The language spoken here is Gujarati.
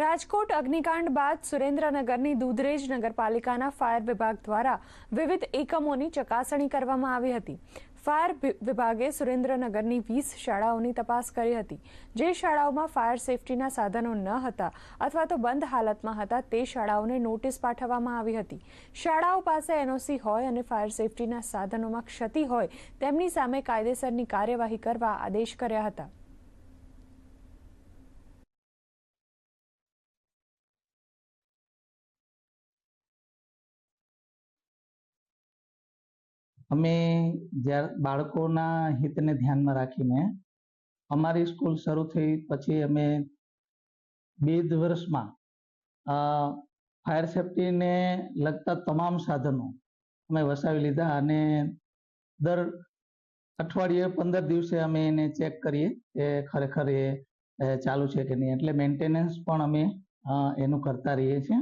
રાજકોટ અગ્નિકાંડ બાદ સુરેન્દ્રનગરની દૂધરેજ નગરપાલિકાના ફાયર વિભાગ દ્વારા વિવિધ એકમોની ચકાસણી કરવામાં આવી હતી. ફાયર વિભાગે સુરેન્દ્રનગરની વીસ શાળાઓની તપાસ કરી હતી. જે શાળાઓમાં ફાયર સેફટીના સાધનો ન હતા અથવા તો બંધ હાલતમાં હતા તે શાળાઓને નોટિસ પાઠવવામાં આવી હતી. શાળાઓ પાસે એનઓસી હોય અને ફાયર સેફટીના સાધનોમાં ક્ષતિ હોય તેમની સામે કાયદેસરની કાર્યવાહી કરવા આદેશ કર્યા હતા. અમે જ્યારે બાળકોના હિતને ધ્યાનમાં રાખીને અમારી સ્કૂલ શરૂ થઈ પછી અમે બે વર્ષમાં ફાયર સેફટીને લગતા તમામ સાધનો અમે વસાવી લીધા અને દર અઠવાડિયે પંદર દિવસે અમે એને ચેક કરીએ કે ખરેખર એ ચાલુ છે કે નહીં. એટલે મેન્ટેનન્સ પણ અમે એનું કરતા રહીએ છીએ.